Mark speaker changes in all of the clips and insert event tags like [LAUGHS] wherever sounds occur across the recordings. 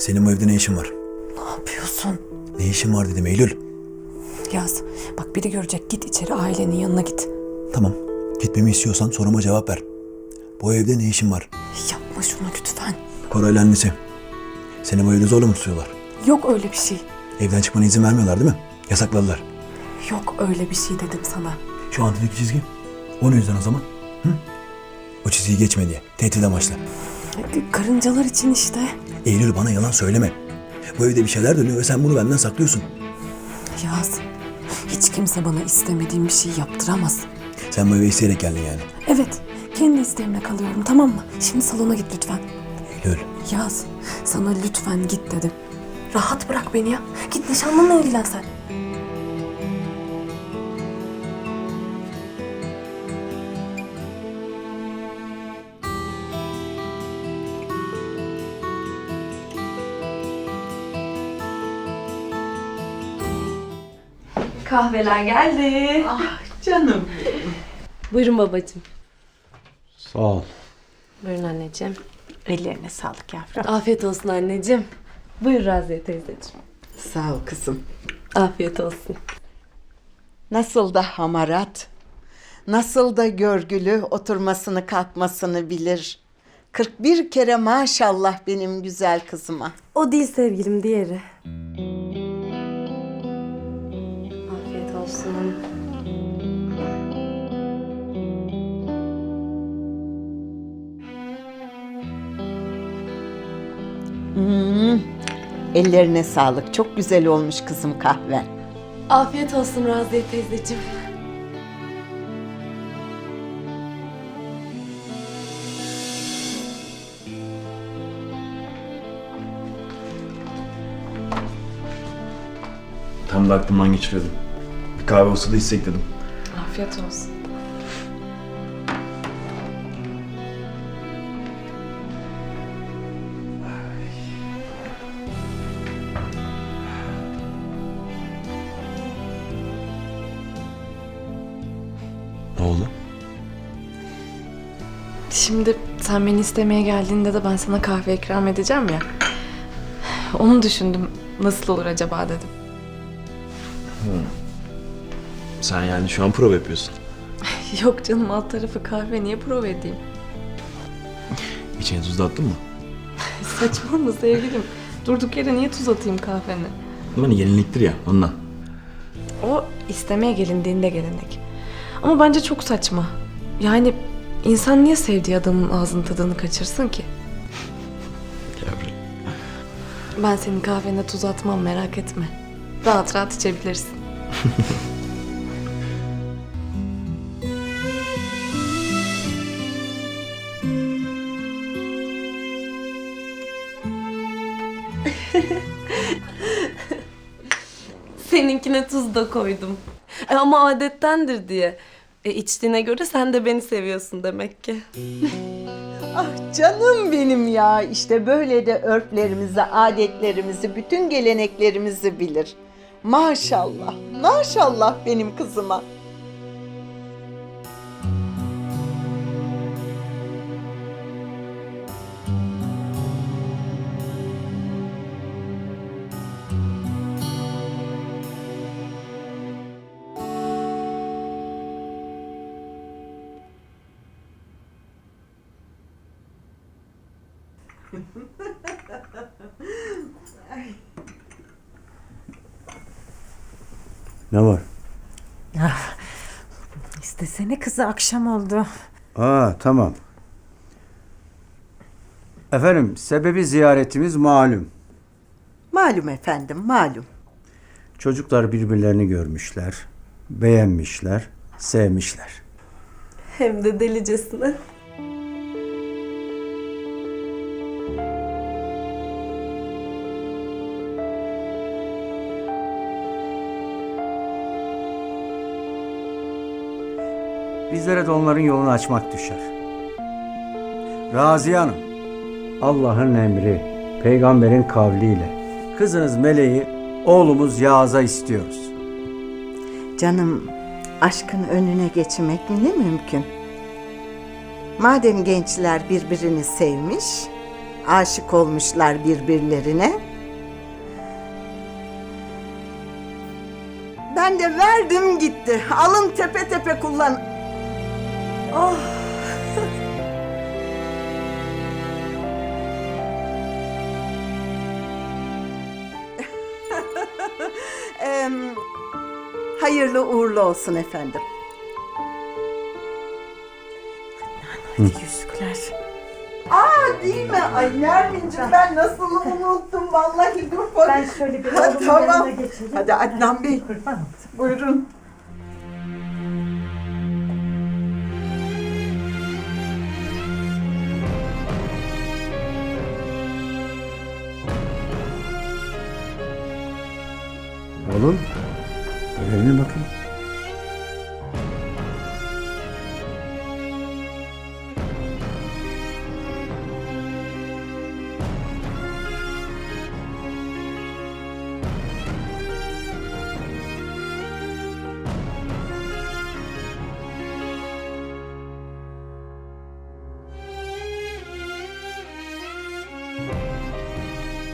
Speaker 1: Senin bu evde ne işin var?
Speaker 2: Ne yapıyorsun?
Speaker 1: Ne işin var dedim Eylül.
Speaker 2: Yaz. Bak biri görecek. Git içeri ailenin yanına git.
Speaker 1: Tamam. Gitmemi istiyorsan soruma cevap ver. Bu evde ne işin var?
Speaker 2: Yapma şunu lütfen.
Speaker 1: Koray'la annesi. Seni bu evde zorla mı tutuyorlar?
Speaker 2: Yok öyle bir şey.
Speaker 1: Evden çıkmana izin vermiyorlar değil mi? Yasakladılar.
Speaker 2: Yok öyle bir şey dedim sana.
Speaker 1: Şu antideki çizgi. O ne yüzden o zaman? Hı? O çizgiyi geçme diye. Tehdit amaçlı.
Speaker 2: Karıncalar için işte.
Speaker 1: Eylül bana yalan söyleme. Bu evde bir şeyler dönüyor ve sen bunu benden saklıyorsun.
Speaker 2: Yaz. Hiç kimse bana istemediğim bir şey yaptıramaz.
Speaker 1: Sen bu eve isteyerek geldin yani.
Speaker 2: Evet. Kendi isteğimle kalıyorum tamam mı? Şimdi salona git lütfen.
Speaker 1: Eylül.
Speaker 2: Yaz. Sana lütfen git dedim. Rahat bırak beni ya. Git nişanlınla ilgilen sen.
Speaker 3: Kahveler geldi.
Speaker 4: Ah canım.
Speaker 3: Buyurun babacığım.
Speaker 5: Sağ ol.
Speaker 3: Buyurun anneciğim.
Speaker 4: Ellerine sağlık yavrum.
Speaker 3: Afiyet olsun anneciğim. Buyur Raziye teyzeciğim.
Speaker 4: Sağ ol kızım.
Speaker 3: Afiyet olsun.
Speaker 4: Nasıl da hamarat. Nasıl da görgülü oturmasını kalkmasını bilir. 41 kere maşallah benim güzel kızıma.
Speaker 3: O değil sevgilim diğeri. Olsun.
Speaker 4: Ellerine sağlık. Çok güzel olmuş kızım kahven.
Speaker 3: Afiyet olsun Raziye teyzeciğim.
Speaker 1: Tam da aklımdan geçiriyordum. Kahve olsa da içsek dedim.
Speaker 3: Afiyet olsun.
Speaker 1: Ne oldu?
Speaker 6: Şimdi sen beni istemeye geldiğinde de ben sana kahve ikram edeceğim ya. Onu düşündüm. Nasıl olur acaba dedim.
Speaker 1: Sen yani şu an prova yapıyorsun. [LAUGHS]
Speaker 6: Yok canım alt tarafı kahve niye prova edeyim?
Speaker 1: İçine tuz attın mı? [LAUGHS]
Speaker 6: Saçmalama sevgilim. Durduk yere niye tuz atayım kahvene?
Speaker 1: Hani yeniliktir ya ondan.
Speaker 6: O istemeye gelindiğinde gelenek. Ama bence çok saçma. Yani insan niye sevdiği adamın ağzının tadını kaçırsın ki?
Speaker 1: Yavrum.
Speaker 6: Ben senin kahvene tuz atmam merak etme. Rahat rahat içebilirsin. [LAUGHS] tuz da koydum. E ama adettendir diye. E içtiğine göre sen de beni seviyorsun demek ki.
Speaker 4: Ah canım benim ya. İşte böyle de örflerimizi, adetlerimizi, bütün geleneklerimizi bilir. Maşallah, maşallah benim kızıma.
Speaker 5: Ne var?
Speaker 7: İstesene kızı akşam oldu.
Speaker 5: Aa tamam. Efendim sebebi ziyaretimiz malum.
Speaker 4: Malum efendim, malum.
Speaker 5: Çocuklar birbirlerini görmüşler, beğenmişler, sevmişler.
Speaker 6: Hem de delicesine.
Speaker 5: Bizlere de onların yolunu açmak düşer. Raziye Hanım, Allah'ın emri, peygamberin kavliyle kızınız Meleği oğlumuz Yağız'a istiyoruz.
Speaker 4: Canım, aşkın önüne geçmek ne mümkün? Madem gençler birbirini sevmiş, aşık olmuşlar birbirlerine. Ben de verdim gitti. Alın tepe tepe kullan. Hayırlı uğurlu olsun efendim.
Speaker 7: Yüzükler.
Speaker 4: Aa değil mi? Ay Nermin'cim ben nasıl unuttum vallahi dur.
Speaker 7: Ben şöyle bir oğlumun
Speaker 4: tamam.
Speaker 7: yanına geçeyim.
Speaker 4: Hadi Adnan Bey buyurun.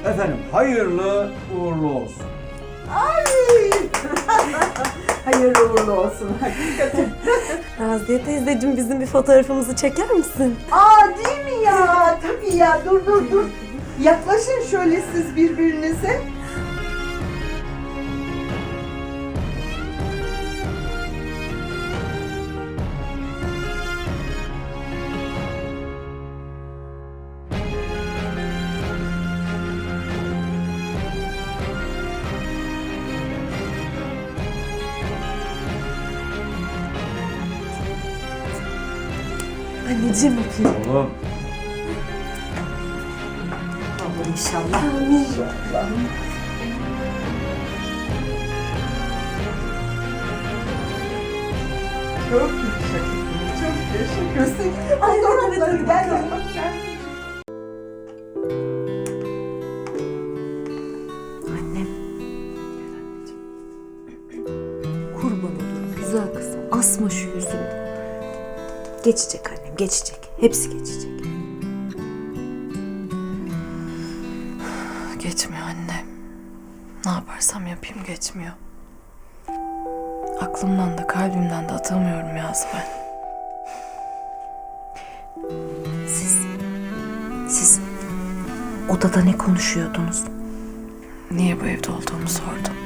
Speaker 5: Efendim hayırlı uğurlu olsun.
Speaker 4: Ay. [LAUGHS] hayırlı uğurlu olsun hakikaten. [LAUGHS]
Speaker 3: Raziye teyzeciğim bizim bir fotoğrafımızı çeker misin?
Speaker 4: Aa değil mi ya? Tabii ya dur dur dur. Yaklaşın şöyle siz birbirinize.
Speaker 3: Anneciğim öpeyim.
Speaker 5: Oğlum.
Speaker 7: Olur inşallah.
Speaker 4: Çok yaşa Çok yaşa Göster. Ay dur dur dur gel gel.
Speaker 2: Annem. Kurban olurum güzel kızım. Asma şu yüzünü. Geçecek annem geçecek. Hepsi geçecek.
Speaker 6: Geçmiyor anne. Ne yaparsam yapayım geçmiyor. Aklımdan da kalbimden de atamıyorum Yaz ben.
Speaker 2: Siz, siz odada ne konuşuyordunuz?
Speaker 6: Niye bu evde olduğumu sordum.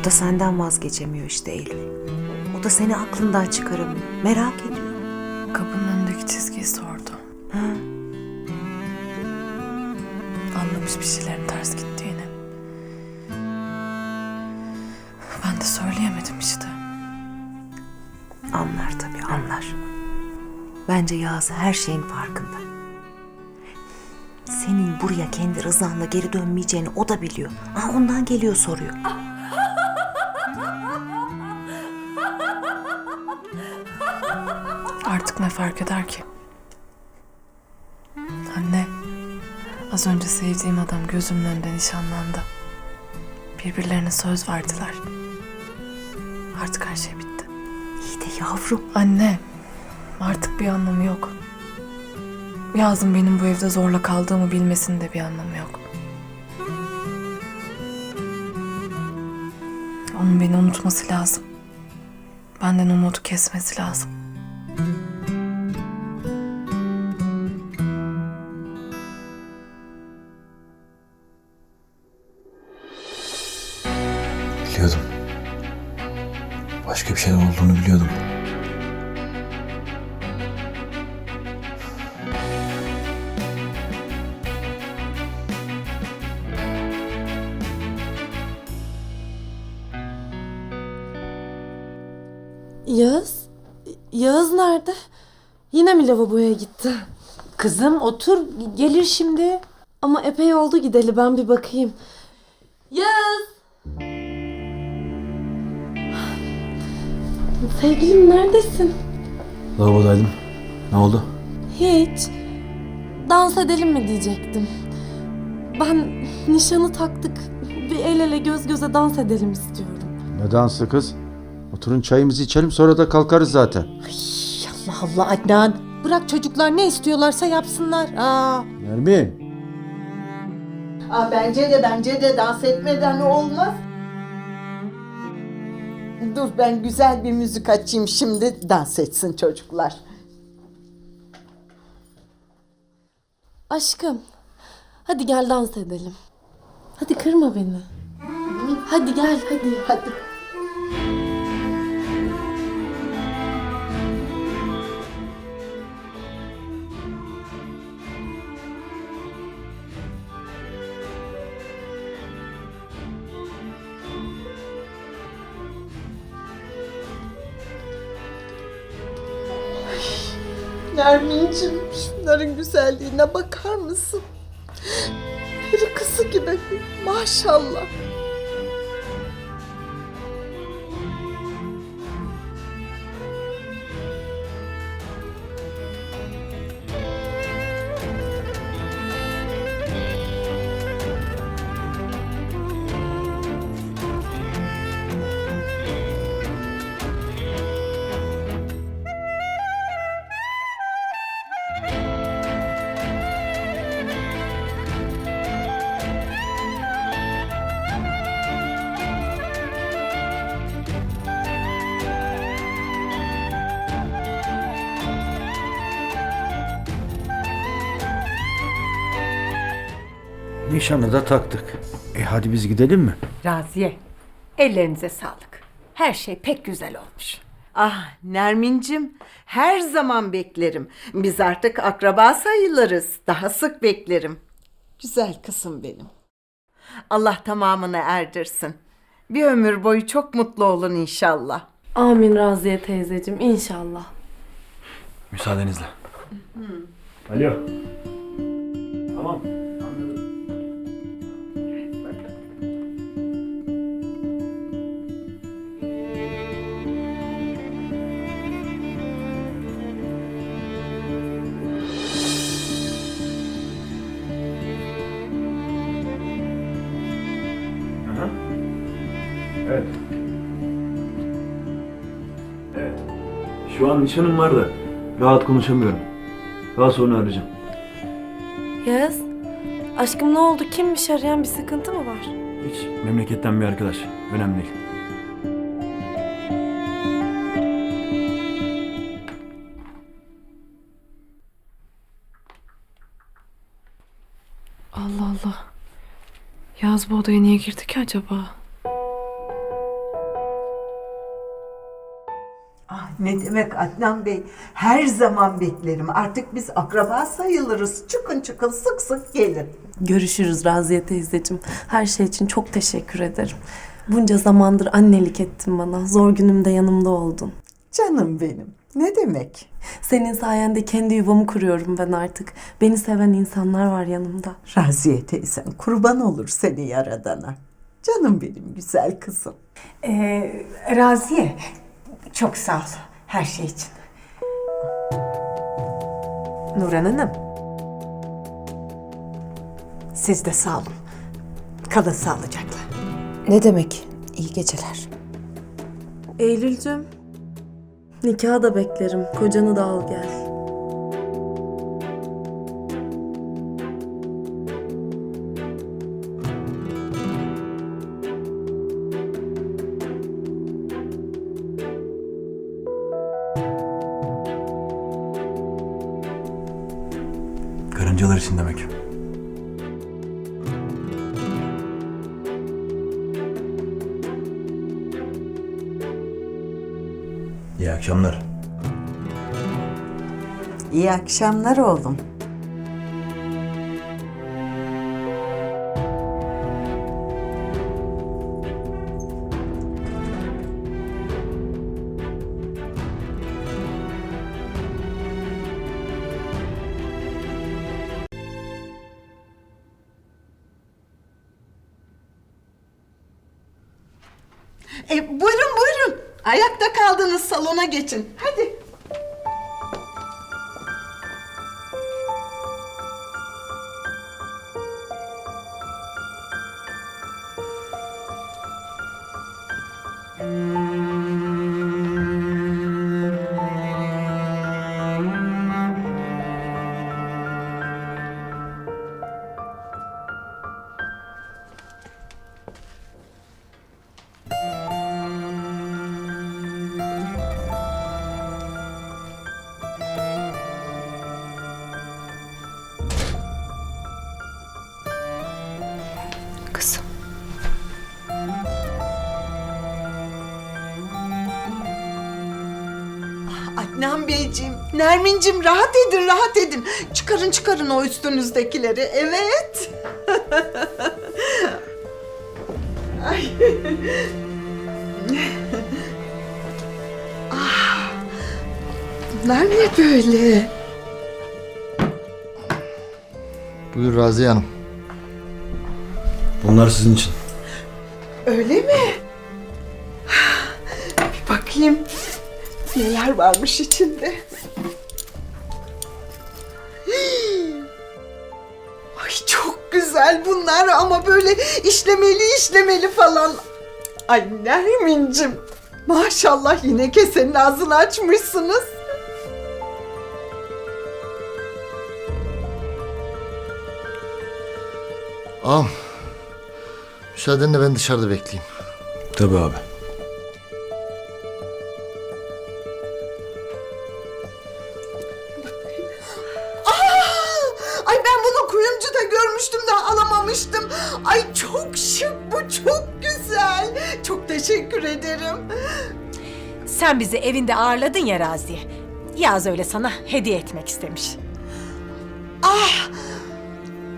Speaker 2: O da senden vazgeçemiyor işte Eylül. O da seni aklından çıkaramıyor. Merak ediyor.
Speaker 6: Kapının önündeki çizgiyi sordu.
Speaker 2: Ha,
Speaker 6: Anlamış bir şeylerin ters gittiğini. Ben de söyleyemedim işte.
Speaker 2: anlar tabii anlar. Bence Yağız her şeyin farkında. Senin buraya kendi rızanla geri dönmeyeceğini o da biliyor. Aa, ondan geliyor soruyor.
Speaker 6: Artık ne fark eder ki? Anne, az önce sevdiğim adam gözümün önünde nişanlandı. Birbirlerine söz verdiler. Artık her şey bitti.
Speaker 2: İyi de yavrum.
Speaker 6: Anne, artık bir anlamı yok. Yazın benim bu evde zorla kaldığımı bilmesinin de bir anlamı yok. Onun beni unutması lazım. Benden umudu kesmesi lazım.
Speaker 3: Nerede? Yine mi lavaboya gitti?
Speaker 7: Kızım otur gelir şimdi.
Speaker 3: Ama epey oldu gideli ben bir bakayım. Yağız! Sevgilim neredesin?
Speaker 1: Lavabodaydım. Ne oldu?
Speaker 3: Hiç. Dans edelim mi diyecektim. Ben nişanı taktık. Bir el ele göz göze dans edelim istiyorum.
Speaker 5: Ne dansı kız? Oturun çayımızı içelim sonra da kalkarız zaten.
Speaker 7: Allah Allah Adnan. Bırak çocuklar ne istiyorlarsa yapsınlar. Aa.
Speaker 5: Nermin.
Speaker 4: Aa, bence de bence de dans etmeden olmaz. Dur ben güzel bir müzik açayım şimdi dans etsin çocuklar.
Speaker 3: Aşkım. Hadi gel dans edelim. Hadi kırma beni. Hadi gel hadi.
Speaker 4: Hadi. Ay, Nermin'cim şunların güzelliğine bakar mısın? Peri kızı gibi maşallah.
Speaker 5: Nişanı da taktık. E hadi biz gidelim mi?
Speaker 7: Raziye. Ellerinize sağlık. Her şey pek güzel olmuş.
Speaker 4: Ah Nermin'cim her zaman beklerim. Biz artık akraba sayılırız. Daha sık beklerim. Güzel kızım benim. Allah tamamını erdirsin. Bir ömür boyu çok mutlu olun inşallah.
Speaker 3: Amin Raziye teyzeciğim inşallah.
Speaker 1: Müsaadenizle.
Speaker 5: Alo. Tamam.
Speaker 8: Evet. Evet. Şu an nişanım var da rahat konuşamıyorum. Daha sonra arayacağım.
Speaker 3: Yaz. Aşkım ne oldu? Kimmiş arayan bir sıkıntı mı var?
Speaker 1: Hiç memleketten bir arkadaş. Önemli değil.
Speaker 6: Allah Allah. Yaz bu odaya niye girdi ki acaba?
Speaker 4: Ne demek Adnan Bey. Her zaman beklerim. Artık biz akraba sayılırız. Çıkın çıkın sık sık gelin.
Speaker 3: Görüşürüz Raziye teyzeciğim. Her şey için çok teşekkür ederim. Bunca zamandır annelik ettin bana. Zor günümde yanımda oldun.
Speaker 4: Canım benim. Ne demek?
Speaker 3: Senin sayende kendi yuvamı kuruyorum ben artık. Beni seven insanlar var yanımda.
Speaker 4: Raziye teyzen kurban olur seni yaradana. Canım benim güzel kızım.
Speaker 7: Ee, Raziye. Çok sağ ol her şey için. Nurhan Hanım. Siz de sağ olun. Kalın sağlıcakla.
Speaker 2: Ne demek? İyi geceler.
Speaker 3: Eylülcüm. Nikahı da beklerim. Kocanı da al gel.
Speaker 1: İçin demek. İyi akşamlar.
Speaker 4: İyi akşamlar oğlum. Buyurun buyurun. Ayakta kaldınız salona geçin. Hadi. Adnan Beyciğim, Nermin'cim rahat edin, rahat edin. Çıkarın çıkarın o üstünüzdekileri. Evet. [LAUGHS] Ay. [LAUGHS] ah. Bunlar ne böyle?
Speaker 9: Buyur Raziye Hanım.
Speaker 1: Bunlar sizin için.
Speaker 4: Öyle mi? Neler varmış içinde. Ay çok güzel bunlar ama böyle işlemeli işlemeli falan. Ay Nermin'cim. Maşallah yine kesenin ağzını açmışsınız.
Speaker 9: Ağam. Müsaadenle ben dışarıda bekleyeyim.
Speaker 1: Tabii abi.
Speaker 7: Sen bizi evinde ağırladın ya Raziye. Yaz öyle sana hediye etmek istemiş.
Speaker 4: Ah!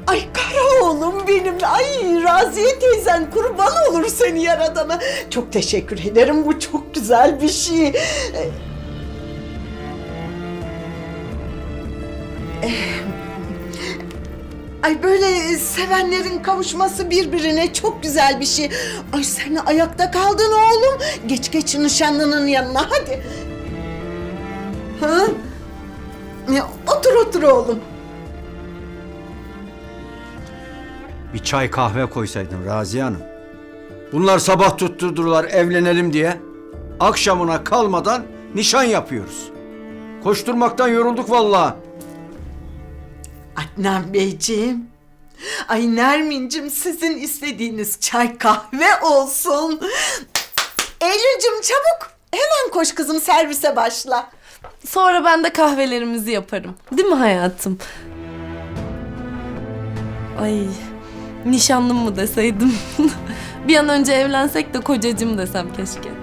Speaker 4: Ay kara oğlum benim. Ay Raziye teyzen kurban olur seni yaradana. Çok teşekkür ederim. Bu çok güzel bir şey. Ee, Ay böyle sevenlerin kavuşması birbirine çok güzel bir şey. Ay sen ayakta kaldın oğlum. Geç geç nişanlının yanına hadi. Ha? Ya, Otur otur oğlum.
Speaker 5: Bir çay kahve koysaydın Raziye Hanım. Bunlar sabah tutturdular evlenelim diye. Akşamına kalmadan nişan yapıyoruz. Koşturmaktan yorulduk vallahi.
Speaker 4: Adnan Beyciğim. Ay Nermin'cim sizin istediğiniz çay kahve olsun. Eylül'cüm çabuk. Hemen koş kızım servise başla.
Speaker 3: Sonra ben de kahvelerimizi yaparım. Değil mi hayatım? Ay nişanlım mı deseydim. [LAUGHS] bir an önce evlensek de kocacığım desem keşke.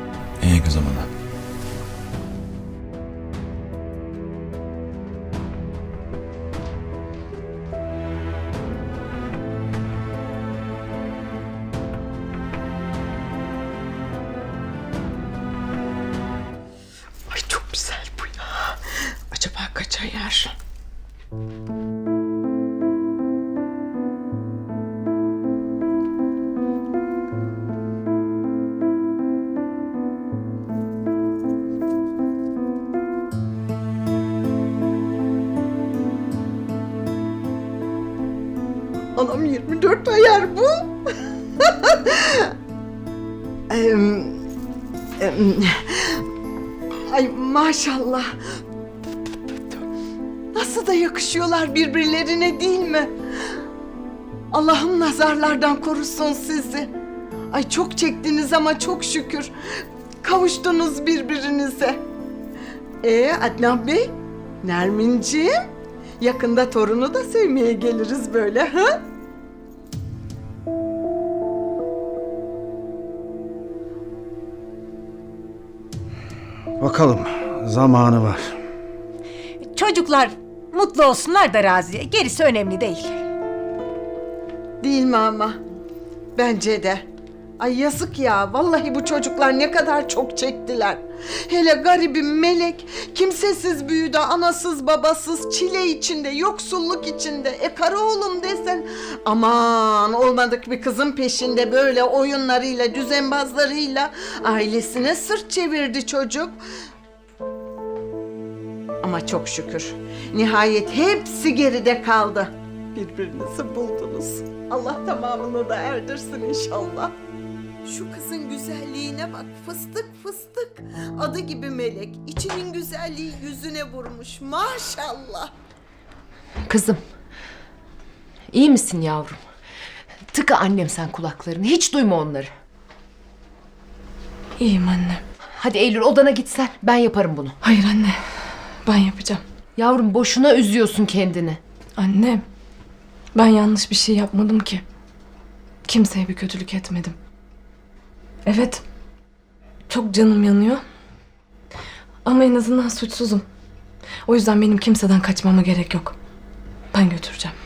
Speaker 4: Anam 24 ayar bu. [LAUGHS] Ay maşallah. Nasıl da yakışıyorlar birbirlerine değil mi? Allah'ım nazarlardan korusun sizi. Ay çok çektiniz ama çok şükür. Kavuştunuz birbirinize. Ee Adnan Bey, Nerminciğim, yakında torunu da sevmeye geliriz böyle ha?
Speaker 5: Bakalım zamanı var.
Speaker 7: Çocuklar mutlu olsunlar da Raziye. Gerisi önemli değil.
Speaker 4: Değil mi ama? Bence de. Ay yazık ya. Vallahi bu çocuklar ne kadar çok çektiler. Hele garibim Melek. Kimsesiz büyüdü. Anasız babasız. Çile içinde. Yoksulluk içinde. E kara oğlum desen. Aman olmadık bir kızın peşinde böyle oyunlarıyla, düzenbazlarıyla ailesine sırt çevirdi çocuk. Ama çok şükür. Nihayet hepsi geride kaldı. Birbirinizi buldunuz. Allah tamamını da erdirsin inşallah. Şu kızın güzelliğine bak. Fıstık fıstık. Adı gibi melek. İçinin güzelliği yüzüne vurmuş. Maşallah.
Speaker 10: Kızım. iyi misin yavrum? Tıka annem sen kulaklarını. Hiç duyma onları.
Speaker 6: İyiyim anne.
Speaker 10: Hadi Eylül odana gitsen. Ben yaparım bunu.
Speaker 6: Hayır anne. Ben yapacağım.
Speaker 10: Yavrum boşuna üzüyorsun kendini.
Speaker 6: Anne. Ben yanlış bir şey yapmadım ki. Kimseye bir kötülük etmedim. Evet. Çok canım yanıyor. Ama en azından suçsuzum. O yüzden benim kimseden kaçmama gerek yok. Ben götüreceğim.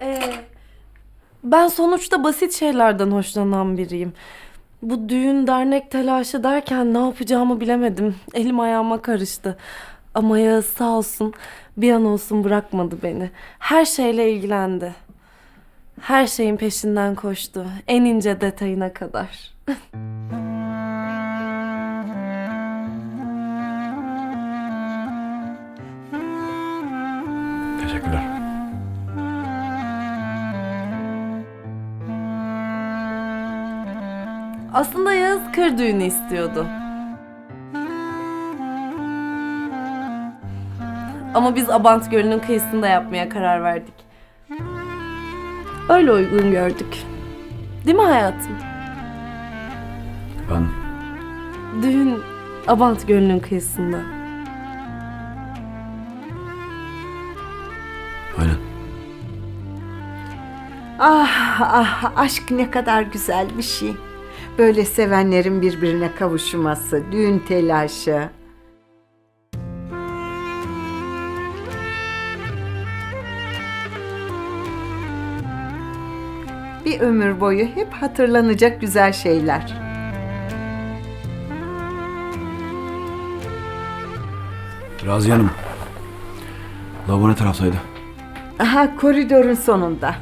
Speaker 3: Ee, ben sonuçta basit şeylerden hoşlanan biriyim. Bu düğün dernek telaşı derken ne yapacağımı bilemedim. Elim ayağıma karıştı. Ama Yağız sağ olsun bir an olsun bırakmadı beni. Her şeyle ilgilendi. Her şeyin peşinden koştu. En ince detayına kadar. [LAUGHS]
Speaker 8: Teşekkürler.
Speaker 3: Aslında Yağız kır düğünü istiyordu. Ama biz Abant Gölü'nün kıyısında yapmaya karar verdik. Öyle uygun gördük. Değil mi hayatım?
Speaker 8: Ben
Speaker 3: Düğün Abant Gölü'nün kıyısında.
Speaker 8: aynen.
Speaker 4: Ah ah aşk ne kadar güzel bir şey. Böyle sevenlerin birbirine kavuşması, düğün telaşı. Bir ömür boyu hep hatırlanacak güzel şeyler.
Speaker 8: Raziye Hanım. Lavabo ne taraftaydı?
Speaker 4: Aha koridorun sonunda.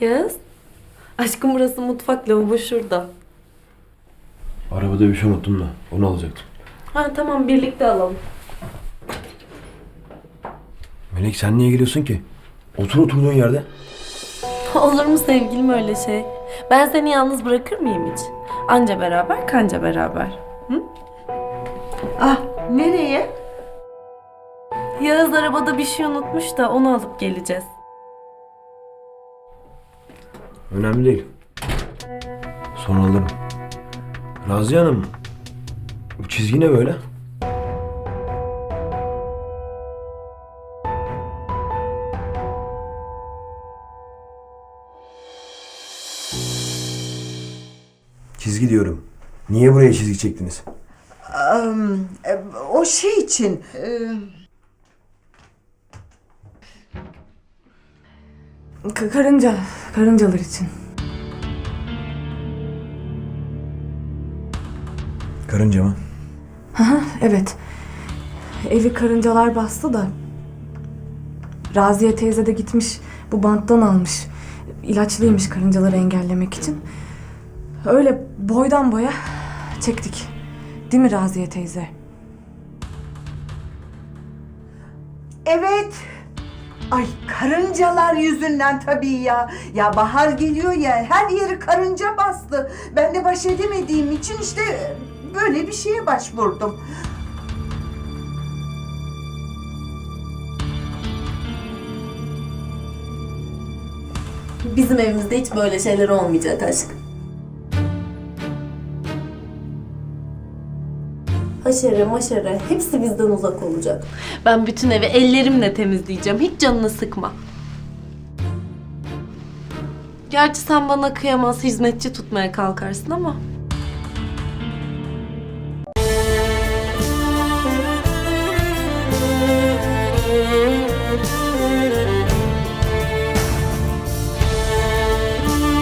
Speaker 3: Yağız? Aşkım burası mutfak lavabo şurada.
Speaker 8: Arabada bir şey unuttum da onu alacaktım.
Speaker 3: Ha tamam birlikte alalım.
Speaker 8: Melek sen niye geliyorsun ki? Otur oturduğun yerde.
Speaker 3: Olur mu sevgilim öyle şey? Ben seni yalnız bırakır mıyım hiç? Anca beraber kanca beraber.
Speaker 4: Ah nereye?
Speaker 3: Yağız arabada bir şey unutmuş da onu alıp geleceğiz.
Speaker 8: Önemli değil. Sonra alırım. Raziye Hanım. Bu çizgi ne böyle?
Speaker 1: Çizgi diyorum. Niye buraya çizgi çektiniz?
Speaker 4: o şey için.
Speaker 6: K- karınca, karıncalar için.
Speaker 1: Karınca mı?
Speaker 6: Evet. Evi karıncalar bastı da. Raziye teyze de gitmiş bu banttan almış. İlaçlıymış karıncaları engellemek için. Öyle boydan boya çektik. Değil mi Raziye teyze?
Speaker 4: Evet. Ay karıncalar yüzünden tabii ya. Ya bahar geliyor ya her yeri karınca bastı. Ben de baş edemediğim için işte böyle bir şeye başvurdum.
Speaker 3: Bizim evimizde hiç böyle şeyler olmayacak aşk. Haşere maşere hepsi bizden uzak olacak. Ben bütün evi ellerimle temizleyeceğim. Hiç canını sıkma. Gerçi sen bana kıyamaz hizmetçi tutmaya kalkarsın ama